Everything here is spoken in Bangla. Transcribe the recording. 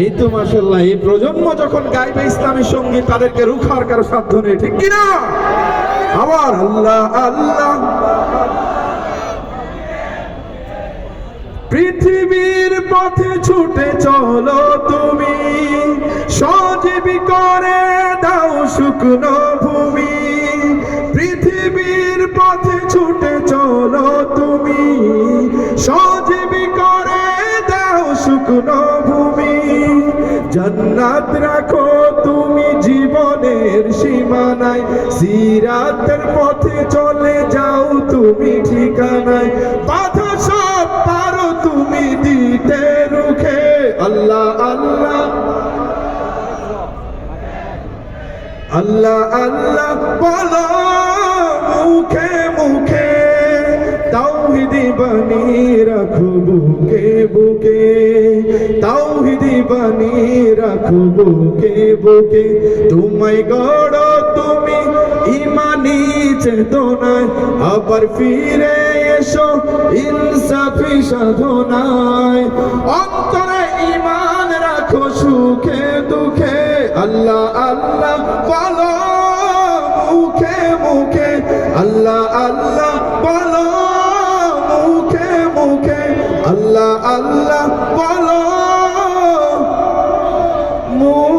এই তো মাসাল্লাহ এই প্রজন্ম যখন গাইবে ইসলামী সংগীত, তাদেরকে রুখার কারও সাধ্য নেই, ঠিক কিনা? আবার আল্লাহ আল্লাহ। পৃথিবীর পথে ছুটে চলো তুমি, সজীবী করে দাও শুকনো ভূমি। পৃথিবীর পথে ছুটে চলো তুমি, সজীবী করে দাও শুকনো ভূমি। জান্নাত রাখো তুমি জীবনের সীমানায়। সিরাতের পথে চলে যাও তুমি ঠিকানায়। বাধা সব পারো তুমি দিতে রুখে। আল্লাহ আল্লাহ। আল্লাহ আল্লাহ, বলো মুখে মুখে। তাওহিদি বানি রাখো বুকে বুকে। তাওহিদি বানি রাখো বুকে? বুকে তোমায় গড় তুমি ইমানি চেতনায়। আবার ফিরে এসো ইনসাফি সাধনায়। অন্তরে ইমান রাখো সুখে দুঃখে। আল্লাহ আল্লাহ, বলো মুখে মুখে। আল্লাহ আল্লাহ, বলো মুখে মুখে। আল্লাহ আল্লাহ বলো মুখে